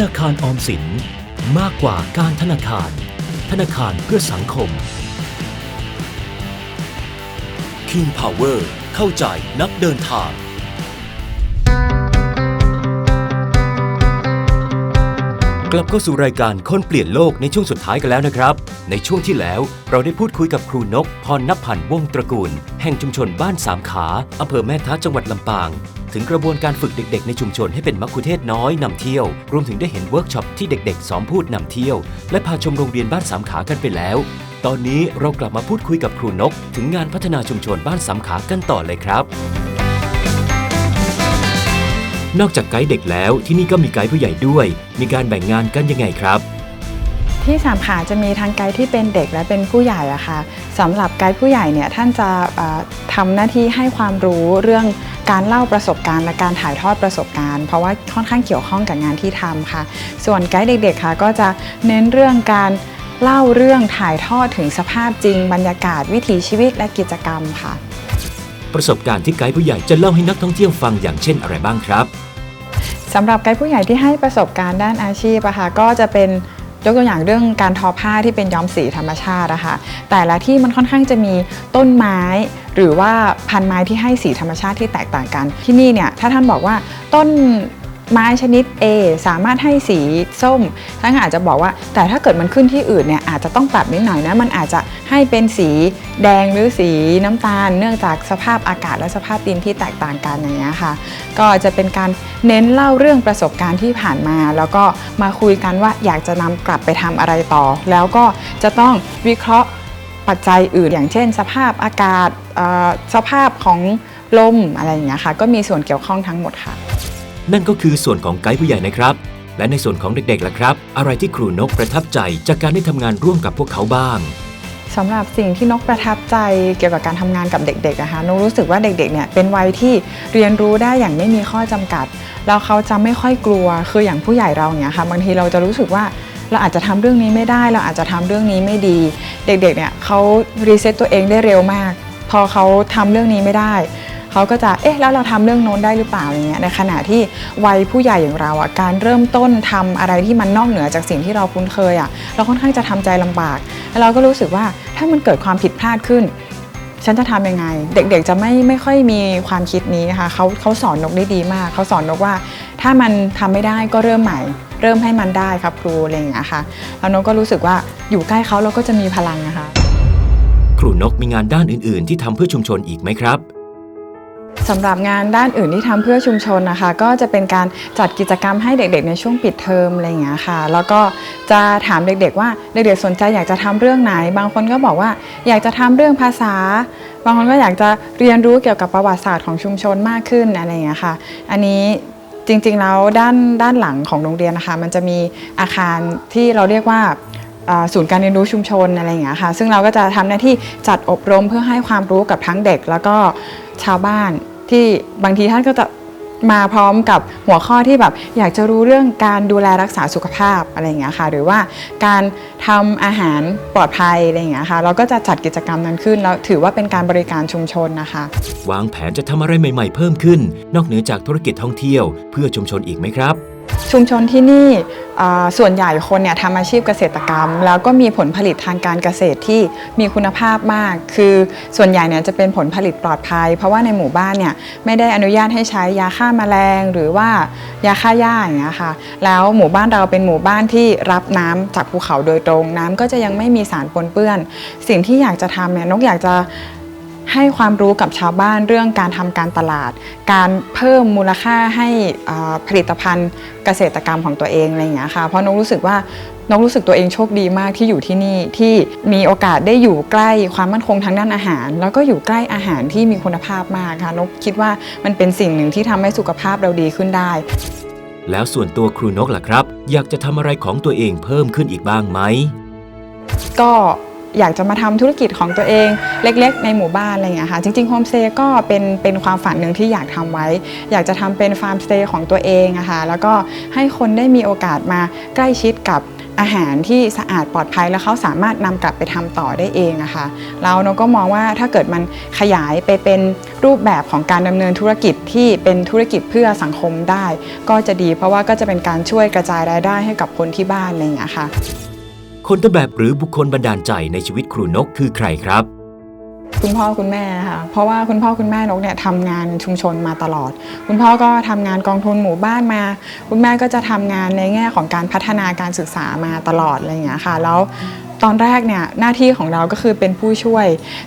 นาคารออมสินมากกว่าการธนาคาร ธนาคารเพื่อสังคม King Power เข้าใจนักเดินทาง กลับเข้าสู่รายการคนเปลี่ยนโลกในช่วงสุดท้ายกันแล้วนะครับ ในช่วงที่แล้วเราได้พูดคุยกับครูนกพรณพันธ์วงศ์ตระกูล แห่งชุมชนบ้านสามขาอำเภอแม่ท้าจังหวัดลำปาง ถึงกระบวนการฝึกเด็ก ๆ ในชุมชนให้เป็นมัคคุเทศน้อยนำเที่ยว รวมถึงได้เห็นเวิร์กช็อปที่เด็กๆซ้อมพูดนำเที่ยว และพาชมโรงเรียนบ้านสามขากันไปแล้ว ตอนนี้เรากลับมาพูดคุยกับครูนก ถึงงานพัฒนาชุมชนบ้านสามขากันต่อเลยครับ นอกจากไกด์เด็กแล้วที่นี่ก็มีไกด์ผู้ใหญ่ด้วย มีการแบ่งงานกันยังไงครับ ที่สามขาจะมีทั้งไกด์ที่เป็นเด็กและเป็นผู้ใหญ่อะค่ะสำหรับไกด์ผู้ใหญ่เนี่ยท่านจะเอ่อทำหน้าที่ให้ความรู้เรื่องการเล่าประสบการณ์และการถ่ายทอดประสบการณ์ เพราะว่าค่อนข้างเกี่ยวข้องกับงานที่ทำค่ะ ส่วนไกด์เด็กๆค่ะก็จะเน้นเรื่องการเล่าเรื่องถ่ายทอดถึงสภาพจริง บรรยากาศวิถีชีวิตและกิจกรรมค่ะ ประสบการณ์ที่ไกด์ผู้ใหญ่จะเล่าให้นักท่องเที่ยวฟังอย่างเช่นอะไรบ้างครับ สำหรับไกด์ผู้ใหญ่ที่ให้ประสบการณ์ด้านอาชีพอะค่ะก็จะเป็นยกตัวอย่างเรื่องการทอผ้าที่เป็นย้อมสีธรรมชาติอะค่ะแต่ละที่มันค่อนข้างจะมีต้นไม้ หรือว่าพันไม้ที่ให้สีธรรมชาติที่แตกต่างกัน ที่นี่เนี่ยถ้าท่านบอกว่าต้น ไม้ชนิด A สามารถให้สีส้มท่านอาจจะบอกว่า แต่ถ้าเกิดมันขึ้นที่อื่นเนี่ยอาจจะต้องปรับนิดหน่อยนะมันอาจจะให้เป็นสีแดงหรือสีน้ำตาล เนื่องจากสภาพอากาศและสภาพดินที่แตกต่างกันอย่างเงี้ยค่ะ ก็จะเป็นการเน้นเล่าเรื่องประสบการณ์ที่ผ่านมา แล้วก็มาคุยกันว่าอยากจะนำกลับไปทำอะไรต่อ แล้วก็จะต้องวิเคราะห์ปัจจัยอื่น อย่างเช่น สภาพอากาศสภาพของลมอะไรอย่างเงี้ยค่ะ ก็มีส่วนเกี่ยวข้องทั้งหมดค่ะ นั่นก็คือส่วนของไกด์ผู้ใหญ่นะครับ และในส่วนของเด็กๆล่ะครับ อะไรที่ครูนกประทับใจจากการได้ทำงานร่วมกับพวกเขาบ้างสำหรับสิ่งที่นกประทับใจเกี่ยวกับการทำงานกับเด็กๆนะคะนกรู้สึกว่าเด็กๆเนี่ยเป็นวัยที่เรียนรู้ได้อย่างไม่มีข้อจำกัด แล้วเขาจะไม่ค่อยกลัวคืออย่างผู้ใหญ่เราเนี่ยค่ะบางทีเราจะรู้สึกว่าเราอาจจะทำเรื่องนี้ไม่ได้ เราอาจจะทำเรื่องนี้ไม่ดี เด็กๆเนี่ยเขารีเซ็ตตัวเองได้เร็วมาก พอเขาทำเรื่องนี้ไม่ได้ เขาก็จะเอ๊ะแล้วเราทำเรื่องโน้นได้หรือเปล่าอะไรเงี้ยในขณะที่วัยผู้ใหญ่อย่างเราอะการเริ่มต้นทำอะไรที่มันนอกเหนือจากสิ่งที่เราคุ้นเคยอะเราค่อนข้างจะทำใจลำบาก แล้วเราก็รู้สึกว่าถ้ามันเกิดความผิดพลาดขึ้นฉันจะทำยังไง เด็กๆจะไม่ไม่ค่อยมีความคิดนี้ค่ะเขาเขาสอนนกได้ดีมาก เขาสอนนกว่า ถ้ามันทำไม่ได้ก็เริ่มใหม่ เริ่มให้มันได้ครับครูอะไรอย่างเงี้ยค่ะแล้วนกก็รู้สึกว่าอยู่ใกล้เขาเราก็จะมีพลังนะคะ ครูนกมีงานด้านอื่น ๆ ที่ทำเพื่อชุมชนอีกไหมครับ สำหรับงานด้านอื่นที่ทำเพื่อชุมชนนะคะ ก็จะเป็นการจัดกิจกรรมให้เด็กๆ ในช่วงปิดเทอมอะไรอย่างเงี้ยค่ะ แล้วก็จะถามเด็กๆ ว่าเด็กๆสนใจอยากจะทำเรื่องไหน บางคนก็บอกว่าอยากจะทำเรื่องภาษา บางคนก็อยากจะเรียนรู้เกี่ยวกับประวัติศาสตร์ของชุมชนมากขึ้นอะไรอย่างเงี้ยค่ะ อันนี้จริงๆแล้วด้านด้านหลังของโรงเรียนนะคะ มันจะมีอาคารที่เราเรียกว่าศูนย์การเรียนรู้ชุมชนอะไรอย่างเงี้ยค่ะ ซึ่งเราก็จะทำหน้าที่จัดอบรมเพื่อให้ความรู้กับทั้งเด็กแล้วก็ชาวบ้าน ที่บางทีท่านก็จะมาพร้อมกับหัวข้อที่แบบอยากจะรู้เรื่องการดูแลรักษาสุขภาพอะไรอย่างเงี้ยค่ะ หรือว่าการทำอาหารปลอดภัยอะไรอย่างเงี้ยค่ะ เราก็จะจัดกิจกรรมนั้นขึ้น แล้วถือว่าเป็นการบริการชุมชนนะคะ วางแผนจะทำอะไรใหม่ ๆ เพิ่มขึ้น นอกเหนือจากธุรกิจท่องเที่ยวเพื่อชุมชนอีกไหมครับ ชุมชนที่นี่ส่วนใหญ่คนเนี่ยทำอาชีพเกษตรกรรม แล้วก็มีผลผลิตทางการเกษตรที่มีคุณภาพมาก คือส่วนใหญ่เนี่ยจะเป็นผลผลิตปลอดภัย เพราะว่าในหมู่บ้านเนี่ยไม่ได้อนุญาตให้ใช้ยาฆ่าแมลง หรือว่ายาฆ่าหญ้าอย่างเงี้ยค่ะแล้วหมู่บ้านเราเป็นหมู่บ้านที่รับน้ำจากภูเขาโดยตรง น้ำก็จะยังไม่มีสารปนเปื้อน สิ่งที่อยากจะทำเนี่ยนกอยากจะ ให้ความรู้กับชาวบ้านเรื่องการทำการตลาด การเพิ่มมูลค่าให้อ่าผลิตภัณฑ์เกษตรกรรมของตัวเองอะไรอย่างเงี้ยค่ะเพราะนกรู้สึกว่านกรู้สึกตัวเองโชคดีมากที่อยู่ที่นี่ที่มีโอกาสได้อยู่ใกล้ความมั่นคงทางด้านอาหาร แล้วก็อยู่ใกล้อาหารที่มีคุณภาพมากค่ะนกคิดว่ามันเป็นสิ่งหนึ่งที่ทำให้สุขภาพเราดีขึ้นได้ แล้วส่วนตัวครูนกล่ะครับ อยากจะทำอะไรของตัวเองเพิ่มขึ้นอีกบ้างไหมก็ อยากจะมาทำธุรกิจของตัวเองเล็ก ๆ ในหมู่บ้านอะไรอย่างเงี้ยค่ะจริงๆโฮมสเตย์ก็เป็นเป็นความฝันหนึ่งที่อยากทำไว้ อยากจะทำเป็นฟาร์มสเตย์ของตัวเองอะคะแล้วก็ให้คนได้มีโอกาสมาใกล้ชิดกับอาหารที่สะอาดปลอดภัยแล้วเขาสามารถนำกลับไปทำต่อได้เองอะคะแล้วนกก็มองว่าถ้าเกิดมันขยายไปเป็นรูปแบบของการดำเนินธุรกิจที่เป็นธุรกิจเพื่อสังคมได้ ก็จะดีเพราะว่าก็จะเป็นการช่วยกระจายรายได้ให้กับคนที่บ้านอะไรอย่างเงี้ยค่ะ คนต้นแบบหรือบุคคลบันดาลใจในชีวิตครูนกคือใครครับ คุณพ่อคุณแม่ค่ะ เพราะว่าคุณพ่อคุณแม่นกเนี่ยทำงานชุมชนมาตลอด คุณพ่อก็ทำงานกองทุนหมู่บ้านมา คุณแม่ก็จะทำงานในแง่ของการพัฒนาการศึกษามาตลอดอะไรอย่างเงี้ยค่ะ แล้ว ตอนแรกเนี่ยหน้าที่ของเราก็คือเป็นผู้ช่วย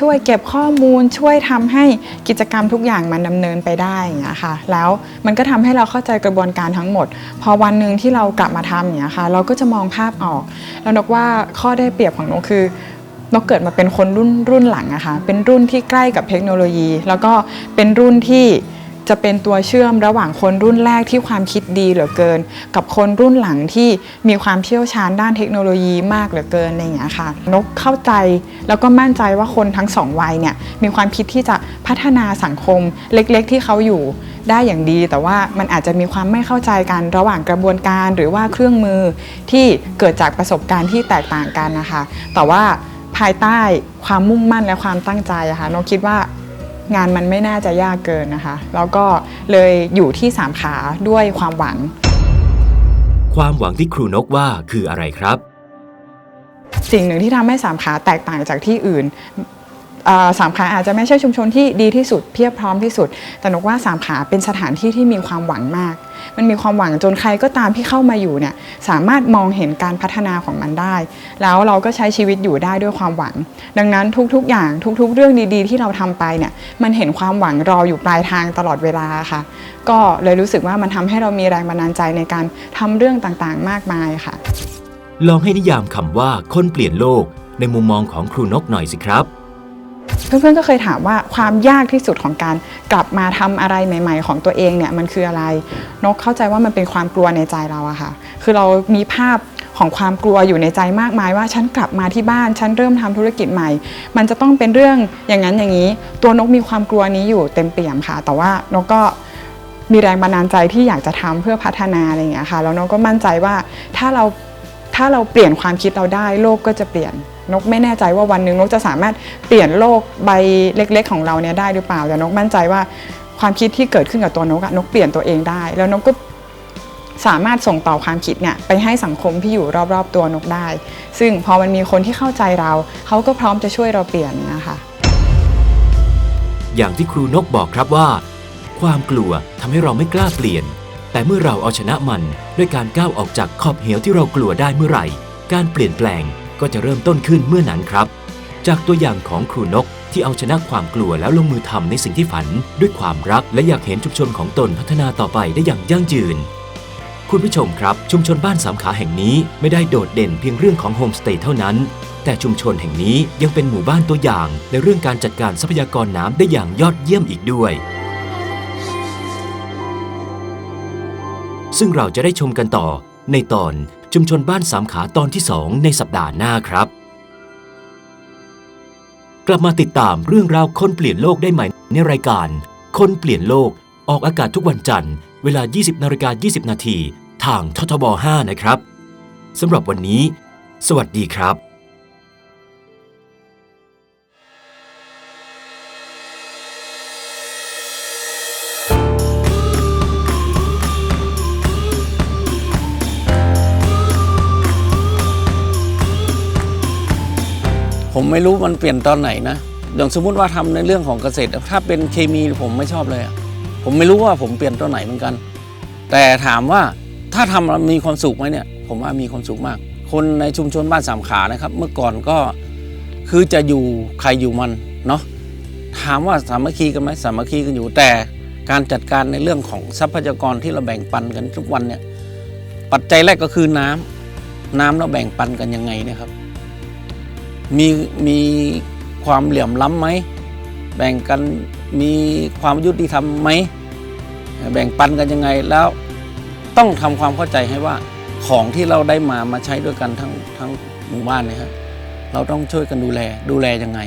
ช่วยเก็บข้อมูลช่วยทำให้กิจกรรมทุกอย่างมันดำเนินไปได้อย่างเงี้ยค่ะแล้วมันก็ทำให้เราเข้าใจกระบวนการทั้งหมด พอวันหนึ่งที่เรากลับมาทำอย่างเงี้ยค่ะเราก็จะมองภาพออก แล้วนกว่าข้อได้เปรียบของนกคือนกเกิดมาเป็นคนรุ่นรุ่นหลังอะค่ะเป็นรุ่นที่ใกล้กับเทคโนโลยี แล้วก็เป็นรุ่นที่ จะเป็นตัวเชื่อมระหว่างคนรุ่นแรกที่ความคิดดีเหลือเกิน กับคนรุ่นหลังที่มีความเชี่ยวชาญด้านเทคโนโลยีมากเหลือเกินอะไรอย่างเงี้ยค่ะ นกเข้าใจแล้วก็มั่นใจว่าคนทั้งสองวัยเนี่ยมีความคิดที่จะพัฒนาสังคมเล็กๆ ที่เขาอยู่ได้อย่างดี แต่ว่ามันอาจจะมีความไม่เข้าใจกันระหว่างกระบวนการหรือว่าเครื่องมือที่เกิดจากประสบการณ์ที่แตกต่างกันนะคะ แต่ว่าภายใต้ความมุ่งมั่นและความตั้งใจอะค่ะนกคิดว่า งานมันไม่น่าจะยากเกินนะคะ แล้วก็เลยอยู่ที่สามขาด้วยความหวัง ความหวังที่ครูนกว่าคืออะไรครับ สิ่งหนึ่งที่ทำให้สามขาแตกต่างจากที่อื่นเอ่อ สามขาอาจจะไม่ใช่ชุมชนที่ดีที่สุดเพียบพร้อมที่สุด แต่นกว่าสามขาเป็นสถานที่ที่มีความหวังมาก มันมีความหวังจนใครก็ตามที่เข้ามาอยู่เนี่ยสามารถมองเห็นการพัฒนาของมันได้ แล้วเราก็ใช้ชีวิตอยู่ได้ด้วยความหวัง ดังนั้นทุกๆ อย่างทุก ๆ เรื่องดีๆ ที่เราทำไปเนี่ยมันเห็นความหวังรออยู่ปลายทางตลอดเวลาค่ะ ก็เลยรู้สึกว่ามันทำให้เรามีแรงบันดาลใจในการทำเรื่องต่างๆ มากมายค่ะ ลองให้นิยามคำว่าคนเปลี่ยนโลก ในมุมมองของครูนกหน่อยสิครับ เพื่อนๆก็เคยถามว่าความยากที่สุดของการกลับมาทำอะไรใหม่ ๆ ของตัวเองเนี่ยมันคืออะไร นกเข้าใจว่ามันเป็นความกลัวในใจเราอะค่ะ คือเรามีภาพของความกลัวอยู่ในใจมากมายว่าฉันกลับมาที่บ้านฉันเริ่มทำธุรกิจใหม่ มันจะต้องเป็นเรื่องอย่างนั้นอย่างนี้ ตัวนกมีความกลัวนี้อยู่เต็มเปี่ยมค่ะ แต่ว่านกก็มีแรงบันดาลใจที่อยากจะทำเพื่อพัฒนาอะไรอย่างเงี้ยค่ะแล้วนกก็มั่นใจว่าถ้าเราถ้าเราเปลี่ยนความคิดเราได้โลกก็จะเปลี่ยน นกไม่แน่ใจว่าวันหนึ่งนกจะสามารถเปลี่ยนโลกใบเล็ก ๆ ของเราเนี่ยได้หรือเปล่า แต่นกมั่นใจว่าความคิดที่เกิดขึ้นกับตัวนกอะนกเปลี่ยนตัวเองได้ แล้วนกก็สามารถส่งต่อความคิดเนี่ยไปให้สังคมที่อยู่รอบๆตัวนกได้ ซึ่งพอมันมีคนที่เข้าใจเรา เขาก็พร้อมจะช่วยเราเปลี่ยนนะคะอย่างที่ครูนกบอกครับว่า ความกลัวทำให้เราไม่กล้าเปลี่ยน แต่เมื่อเราเอาชนะมันด้วยการก้าวออกจากขอบเหวที่เรากลัวได้เมื่อไหร่ การเปลี่ยนแปลง ก็จะเริ่มต้นขึ้นเมื่อนั้นครับ จากตัวอย่างของครูนกที่เอาชนะความกลัวแล้วลงมือทำในสิ่งที่ฝัน ด้วยความรักและอยากเห็นชุมชนของตนพัฒนาต่อไปได้อย่างยั่งยืน คุณผู้ชมครับ ชุมชนบ้านสามขาแห่งนี้ไม่ได้โดดเด่นเพียงเรื่องของโฮมสเตย์เท่านั้น แต่ชุมชนแห่งนี้ยังเป็นหมู่บ้านตัวอย่าง ในเรื่องการจัดการทรัพยากรน้ำได้อย่างยอดเยี่ยมอีกด้วยซึ่งเราจะได้ชมกันต่อในตอน ชุมชนบ้านสามขาตอนที่สองในสัปดาห์หน้าครับ กลับมาติดตามเรื่องราวคนเปลี่ยนโลกได้ใหม่ในรายการ คนเปลี่ยนโลกออกอากาศทุกวันจันทร์ เวลา 20นาฬิกา20 นาทีทางททบ 5 นะครับสำหรับวันนี้ สวัสดีครับ ผมไม่รู้มันเปลี่ยนตอนไหนนะอย่างสมมุติว่าทำในเรื่องของเกษตร ถ้าเป็นเคมีผมไม่ชอบเลยอะผมไม่รู้ว่าผมเปลี่ยนตอนไหนเหมือนกัน แต่ถามว่าถ้าทำมีความสุขไหมเนี่ย ผมว่ามีความสุขมาก คนในชุมชนบ้านสามขานะครับ เมื่อก่อนก็คือจะอยู่ใครอยู่มันเนาะถามว่าสามัคคีกันไหมสามัคคีกันอยู่แต่การจัดการในเรื่องของทรัพยากรที่เราแบ่งปันกันทุกวันเนี่ยปัจจัยแรกก็คือน้ำน้ำเราแบ่งปันกันยังไงเนะครับ มีมีความเหลื่อมล้ำไหม แบ่งกันมีความยุติธรรมไหม แบ่งปันกันยังไงแล้วต้องทำความเข้าใจให้ว่าของที่เราได้มามาใช้ด้วยกันทั้งทั้งหมู่บ้านเนี่ยฮะเราต้องช่วยกันดูแลดูแลยังไง